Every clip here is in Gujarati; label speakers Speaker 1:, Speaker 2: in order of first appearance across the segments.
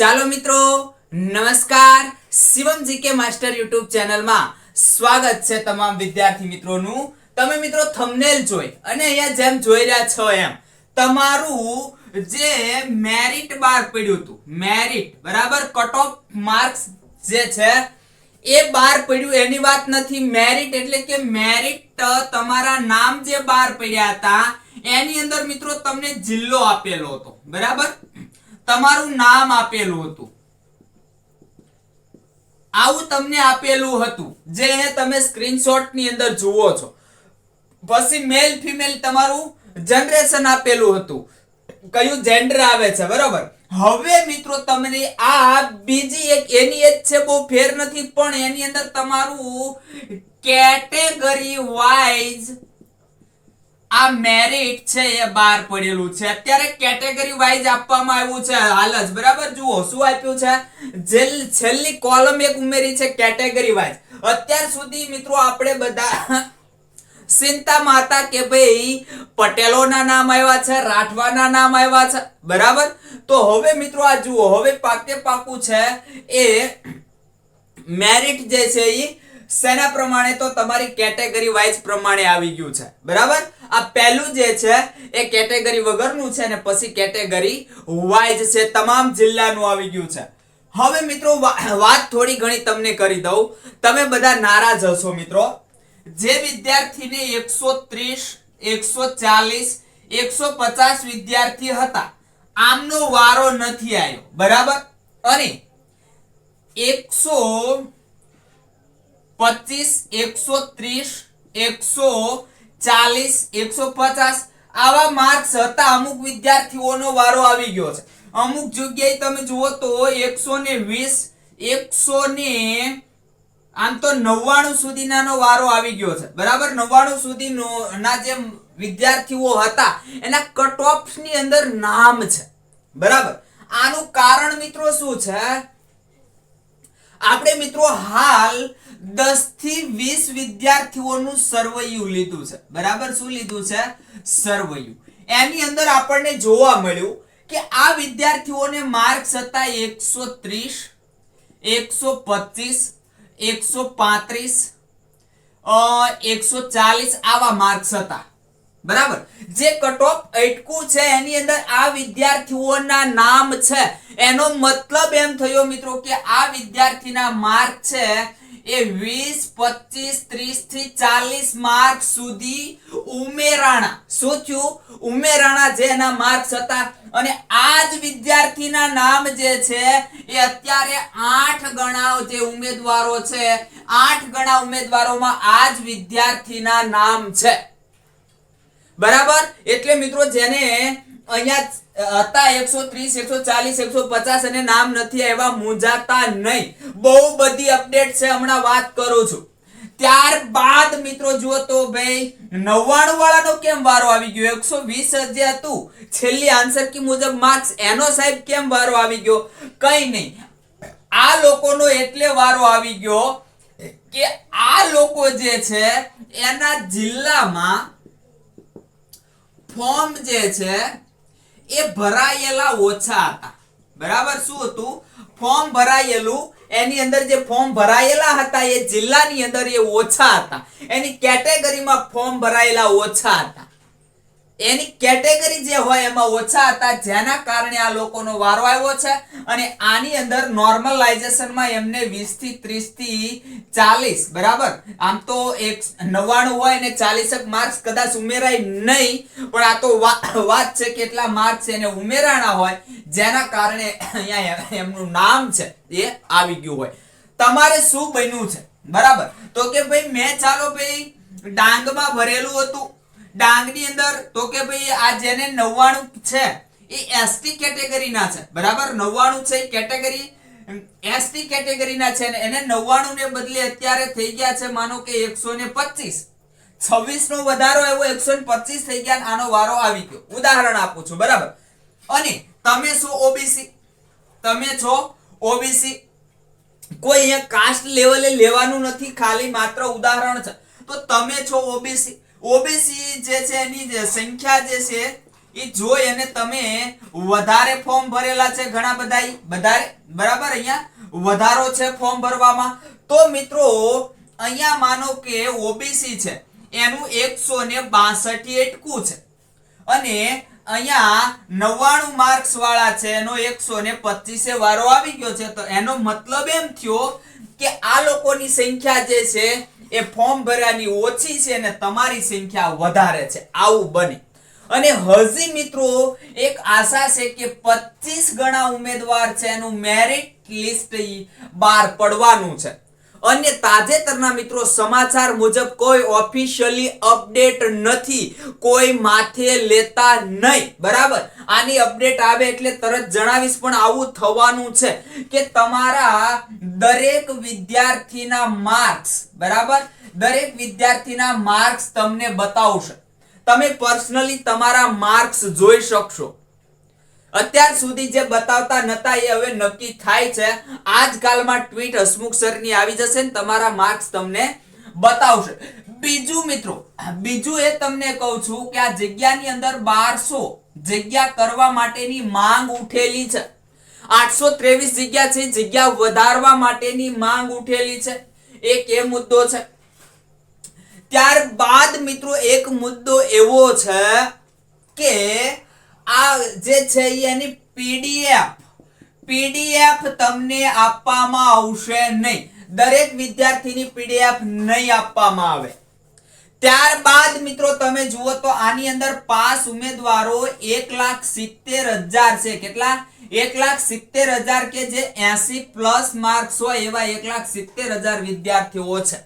Speaker 1: ચાલો મિત્રો, નમસ્કાર. શિવમ જીકે માસ્ટર યુટ્યુબ ચેનલમાં સ્વાગત છે તમામ વિદ્યાર્થી મિત્રોનું. તમે મિત્રો થંબનેલ જોઈ અને અહીંયા જેમ જોઈ રહ્યા છો એમ, તમારું જે મેરિટ બાર પડ્યું હતું મેરિટ બરાબર? કટ ઓફ માર્ક્સ જે છે, એ બાર પડ્યું. એની વાત નથી મેરિટ એટલે કે મેરિટ તમારા નામ જે બાર પડ્યા હતા, એની અંદર મિત્રો તમને જિલ્લો આપેલો હતો. બરાબર? તમારું નામ આપેલું હતું. આવું તમને આપેલું હતું. જે તમે સ્ક્રીનશોટની અંદર જુઓ છો. પછી મેલ ફિમેલ તમારું જનરેશન આપેલું હતું. કયું જેન્ડર આવે છે, બરોબર? હવે મિત્રો તમને આ બીજી એક, એની એક છે, બહુ ફેર નથી, પણ એની અંદર તમારું કેટેગરી વાઇઝ આ મેરિટ છે એ બહાર પડેલું છે. અત્યારે કેટેગરી વાઇઝ આપવામાં આવ્યું છે હાલ જ, બરાબર? જુઓ, શું આપ્યું છે? જેલ- છેલ્લી કોલમ એક ઉમેરી છે કેટેગરી વાઇઝ અત્યાર સુધી મિત્રો આપણે બધા ચિંતા માતા કે ભાઈ, પટેલોના નામ આવ્યા છે, રાઠવાના નામ આવ્યા છે, બરાબર? તો હવે મિત્રો આ જુઓ, હવે પાકે પાકું છે એ મેરિટ જે છે એ શેના પ્રમાણે તો તમારી કેટેગરી વાઇઝ પ્રમાણે આવી ગયું છે. બરાબર? આ પહેલું જે છે, એ કેટેગરી વગરનું છે અને પછી કેટેગરી વાઇઝ છે, તમામ જિલ્લાનું આવી ગયું છે. હવે મિત્રો વાત થોડી ઘણી તમને કરી દઉં. તમે બધા નારાજ હશો મિત્રો. જે વિદ્યાર્થીને એકસો ત્રીસ, એકસો ચાલીસ, એકસો પચાસ વિદ્યાર્થી હતા, આમનો વારો નથી આવ્યો. બરાબર? અને એકસો પચીસ, એકસો ત્રીસ, એકસો ચાલીસ, એકસો પચાસ આવા માર્ક્સ હતા. અમુક વિદ્યાર્થીઓનો વારો આવી ગયો છે. અમુક જગ્યાએ તમે જુઓ તો એકસો ને વીસ, એકસો ને આમ તો નવ્વાણું સુધીનાનો વારો આવી ગયો છે. બરાબર? નવ્વાણું સુધીનો, ના જે વિદ્યાર્થીઓ હતા, એના કટ ઓફની અંદર નામ છે. બરાબર? આનું કારણ મિત્રો શું છે? આપણે મિત્રો હાલ દસથી વીસ વિદ્યાર્થીઓનું સર્વયુ લીધું છે. બરાબર? શું લીધું છે? સર્વયુ. એની અંદર આપણને જોવા મળ્યું કે આ વિદ્યાર્થીઓને માર્ક્સ હતા એકસો ત્રીસ, એકસો પચીસ, એકસો પાંત્રીસ એકસો ચાલીસ આવા માર્ક્સ હતા. બરાબર? જે કટ ઓફ અટકું છે, એની અંદર આ વિદ્યાર્થીઓના નામ છે. એનો મતલબ એમ થયો મિત્રો કે આ વિદ્યાર્થીના માર્ક છે એ વીસ, પચીસ, ત્રીસથી ચાલીસ માર્ક સુધી ઉમેરાણા. શું થયું? ઉમેરાણા જે એના માર્ક્સ હતા. અને આ જ વિદ્યાર્થીના નામ જે છે, એ અત્યારે આઠ ગણા જે ઉમેદવારો છે, આઠ ગણા ઉમેદવારોમાં આ જ વિદ્યાર્થીના નામ છે. બરાબર? એટલે મિત્રો જેને અહીંયા હતા એકસો ત્રીસ, એકસો ચાલીસ, એકસો પચાસ અને નામ નથી આવ્યા, મૂંઝાતા નહીં. બહુ બધી અપડેટ છે, હમણાં વાત કરું છું. ત્યારબાદ મિત્રો જુઓ તો ભાઈ નવ્વાણું વાળાનો કેમ વારો આવી ગયો? એકસો વીસ જે હતું, છેલ્લી આન્સર કી મુજબ માર્ક્સ એનો સાહેબ કેમ વારો આવી ગયો? કઈ નહીં. આ લોકોનો એટલે વારો આવી ગયો કે આ લોકો જે છે, એના જિલ્લામાં ફોર્મ જે છે એ ભરાયેલા ઓછા હતા. બરાબર શું હતું? ફોર્મ ભરાયેલું, એની અંદર જે ફોર્મ ભરાયેલા હતા એ જિલ્લાની અંદર એ ઓછા હતા. એની કેટેગરીમાં ફોર્મ ભરાયેલા ઓછા હતા. એની કેટેગરી જે હોય એમાં ઓછા હતા, જેના કારણે આ લોકોનો વારો આવ્યો છે અને આની અંદર નોર્મલાઇઝેશનમાં એમને 20 થી 30 થી 40 બરાબર? આમ તો એક 99 હોય અને 40 માર્ક્સ કદાચ ઉમેરાય નહીં, પણ આ તો વાત છે કેટલા માર્ક્સ એને ઉમેરાણા હોય, જેના કારણે અહીંયા એમનું નામ છે એ આવી ગયું હોય. તમારે શું બન્યું છે? બરાબર? તો કે ભાઈ, મેં ચાલો ભાઈ, ડાંગમાં ભરેલું હતું ડાંગની અંદર તો કે ભાઈ આ જેને 99 છે, એ એસટી કેટેગરીના છે. બરાબર? 99 છે કેટેગરી. એસટી કેટેગરીના છે ને એને 99 ને બદલે અત્યારે થઈ ગયા છે, માનો કે 125 26 નો વધારો એવો એકસો ને પચીસ થઈ ગયા આનો વારો આવી ગયો. ઉદાહરણ આપું છું, બરાબર? અને તમે છો ઓબીસી તમે છો ઓબીસી કોઈ અહીંયા કાસ્ટ લેવલે લેવાનું નથી, ખાલી માત્ર ઉદાહરણ છે. તો તમે છો ઓબીસી ઓબીસી જે છે એની સંખ્યા જે છે, એ જોઈ અને તમે વધારે ફોર્મ ભરેલા છે ઘણા બધા વધારે બરાબર અહીંયા? વધારો છે ફોર્મ ભરવામાં. તો મિત્રો, અહીંયા માનો કે ઓબીસી છે, એનું એકસો ને બાસઠ એટકું છે. અને અહીંયા નવ્વાણું માર્ક્સ વાળા છે, એનો એકસો ને પચીસે વારો આવી ગયો છે. તો એનો મતલબ એમ થયો કે આ લોકોની સંખ્યા જે છે એ ફોર્મ ભર્યાની ઓછી છે અને તમારી સંખ્યા વધારે છે. આવું બને. અને હજી મિત્રો એક આશા છે કે 25 ગણા ઉમેદવાર છે એનું મેરિટ લિસ્ટ બહાર પડવાનું છે. અને તાજેતરના મિત્રો, સમાચાર મુજબ કોઈ ઓફિશિયલી અપડેટ નથી. કોઈ માથે લેતા નહીં. બરાબર? આની અપડેટ આવે એટલે તરત જણાવીશ, પણ આવું થવાનું છે કે તમારા દરેક વિદ્યાર્થીના માર્ક્સ બરાબર? દરેક વિદ્યાર્થીના માર્ક્સ તમને બતાવશે. તમે પર્સનલી તમારા માર્ક્સ જોઈ શકશો. અત્યાર સુધી જે બતાવતા નતા એ હવે નક્કી થાય છે. આજકાલમાં ટ્વીટ હસમુખ સરની આવી જશે ને તમારા માર્ક્સ તમને બતાવશે. બીજું મિત્રો, બીજું એ તમને કહું છું કે આ જગ્યાની અંદર બારસો જગ્યા કરવા માટેની માંગ ઉઠેલી છે. આઠસો ત્રેવીસ જગ્યા છે, જગ્યા વધારવા માટેની માંગ ઉઠેલી છે. એક એ મુદ્દો છે. ત્યારબાદ મિત્રો એક મુદ્દો એવો છે કે આ જે છે એની પીડીએફ પીડીએફ તમને આપવામાં આવશે નહીં. દરેક વિદ્યાર્થીની પીડીએફ નહીં આપવામાં આવે. ત્યારબાદ મિત્રો તમે જુઓ તો આની અંદર પાસ ઉમેદવારો એક લાખ સિત્તેર હજાર છે. કેટલા? એક લાખ સિત્તેર હજાર કે જે એસી પ્લસ માર્ક્સ હોય એવા એક લાખ સિત્તેર હજાર વિદ્યાર્થીઓ છે.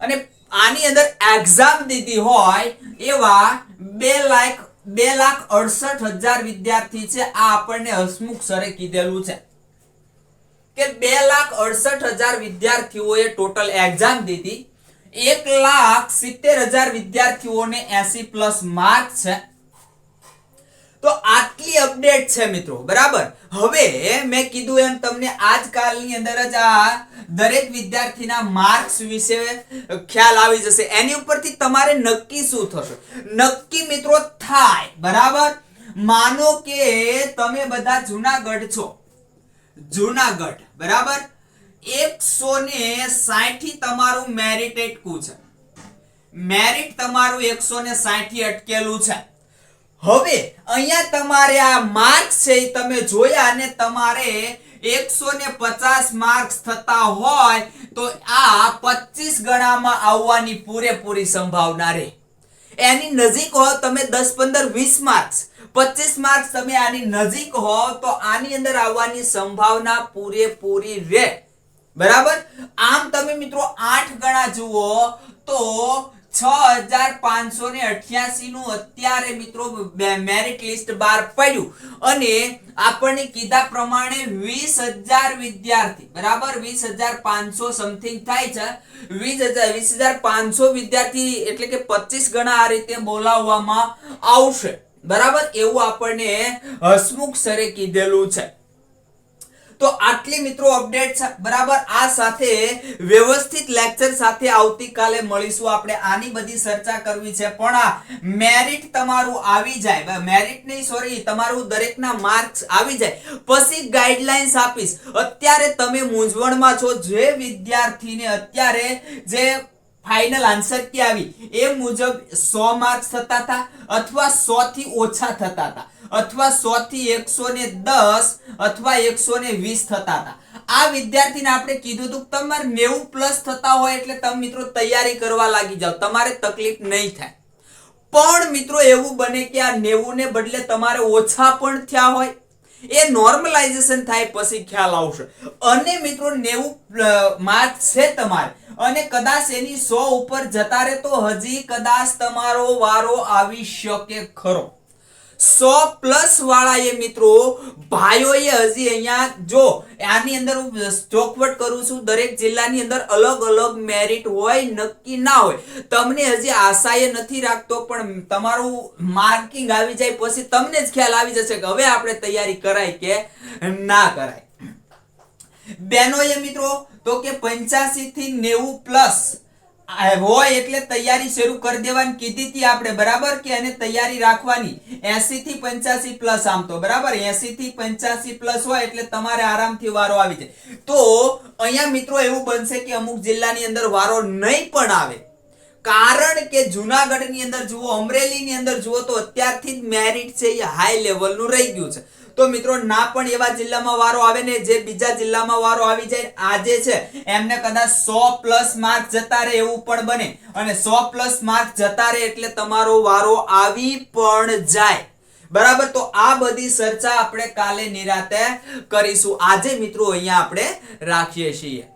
Speaker 1: અને આની અંદર એક્ઝામ દીધી હોય એવા બે લાખ બે લાખ અડસઠ હજાર વિદ્યાર્થી છે. આ આપણને હસમુખ સરે કીધેલું છે. કે બે લાખ અડસઠ હજાર વિદ્યાર્થીઓએ ટોટલ એક્ઝામ દીધી. એક લાખ સિત્તેર હજાર વિદ્યાર્થીઓને એસી પ્લસ માર્ક છે. તો આટલી અપડેટ છે મિત્રો, બરાબર? હવે મેં કીધું એમ તમને આજકાલની અંદર જ આ દરેક વિદ્યાર્થીના માર્ક્સ વિશે ખ્યાલ આવી જશે. એની ઉપરથી તમારે નક્કી શું થશે? નક્કી મિત્રો થાય, બરાબર? માનો કે તમે બધા જુનાગઢ છો. જુનાગઢ, બરાબર? એકસો ને સાઠી તમારું મેરિટ એટકું છે. મેરિટ તમારું એકસો ને સાઠી અટકેલું છે. હવે અહીંયા તમારે આ માર્ક્સ છે તમે જોયા અને તમારે એકસો ને પચાસ માર્ક્સ થતા હોય તો આ પચીસ ગણામાં આવવાની પૂરેપૂરી સંભાવના રહે. એની નજીક હો તમે દસ પંદર વીસ માર્ક્સ. પચીસ માર્ક્સ તમે આની નજીક હો તો આની અંદર આવવાની સંભાવના પૂરેપૂરી રહે. બરાબર? આમ તમે મિત્રો આઠ ગણા જુઓ તો છ હજાર પાંચસો ને અઠ્યાસી નું અત્યારે મિત્રો મેરિટ લિસ્ટ બહાર પડ્યું. અને આપણને કીધા પ્રમાણે વીસ હજાર વિદ્યાર્થી, બરાબર? વીસ હજાર પાંચસો સમથિંગ થાય છે. વીસ હજાર વીસ હજાર પાંચસો વિદ્યાર્થી એટલે કે પચીસ ગણા આ રીતે બોલાવવામાં આવશે. બરાબર? એવું આપણને હસમુખ સરે કીધેલું છે. તો આટલી મિત્રો અપડેટ બરાબર આ સાથે વ્યવસ્થિત લેક્ચર સાથે આવતીકાલે મળીશું. આપણે આની બધી ચર્ચા કરવી છે, પણ આ મેરિટ તમારું આવી જાય. મેરિટ નહીં સોરી તમારું દરેકના માર્ક્સ આવી જાય. પછી ગાઈડલાઇન્સ આપીશ. અત્યારે તમે મૂંઝવણમાં છો, જે વિદ્યાર્થીને અત્યારે જે ફાઇનલ આન્સર કે આવી? એ મુજબ સો માર્ક્સ થતા હતા અથવા સો થી ઓછા થતા હતા. અથવા સો થી એકસો ને દસ અથવા એકસો ને વીસ થતા હતા. આ વિદ્યાર્થીને આપણે કીધું હતું તમારે નેવું પ્લસ થતા હોય એટલે તમે મિત્રો તૈયારી કરવા લાગી જાઓ. તમારે તકલીફ નહીં થાય. પણ મિત્રો એવું બને કે આ નેવું ને બદલે તમારે ઓછા પણ થયા હોય. એ નોર્મલાઇઝેશન થાય પછી ખ્યાલ આવશે. અને મિત્રો નેવું માર્ક છે તમારે. અને કદાચ એની સો ઉપર જતા રહે તો હજી કદાચ તમારો વારો આવી શકે ખરો. સો પ્લસ વાળા એ મિત્રો, ભાઈઓએ હજી અહીંયા, જો, આની અંદર હું ચોકવટ કરું છું, દરેક જિલ્લાની અંદર અલગ અલગ મેરિટ હોય, નક્કી ના હોય. તમને હજી આશાએ નથી રાખતો, પણ તમારું માર્કિંગ આવી જાય પછી તમને જ ખ્યાલ આવી જશે કે હવે આપણે તૈયારી કરાય કે ના કરાય. બહેનોએ મિત્રો, તો કે પંચ્યાસી થી નેવું પ્લસ હોય એટલે તૈયારી શરૂ કરી દેવાની કીધી હતી આપણે, બરાબર? કે એને તૈયારી રાખવાની. એસી થી 85 પ્લસ આમ તો, બરાબર? એસી થી 85 પ્લસ હોય એટલે તમારે આરામથી વારો આવી જાય. તો અહીંયા મિત્રો એવું બનશે કે અમુક જિલ્લાની અંદર વારો નહીં પણ આવે. કારણ કે જુનાગઢની અંદર જુઓ, અમરેલીની અંદર જુઓ તો અત્યારથી જ મેરિટ છે એ હાઈ લેવલનું રહી ગયું છે. તો મિત્રો, ના પણ એવા જિલ્લામાં વારો આવે ને જે બીજા જિલ્લામાં વારો આવી જાય, આજે છે. એમને કદાચ સો પ્લસ માર્ક જતા રહે એવું પણ બને. અને સો પ્લસ માર્ક જતા રહે એટલે તમારો વારો આવી પણ જાય. બરાબર? તો આ બધી ચર્ચા આપણે કાલે નિરાતે કરીશું. આજે મિત્રો અહીંયા આપણે રાખીએ છીએ.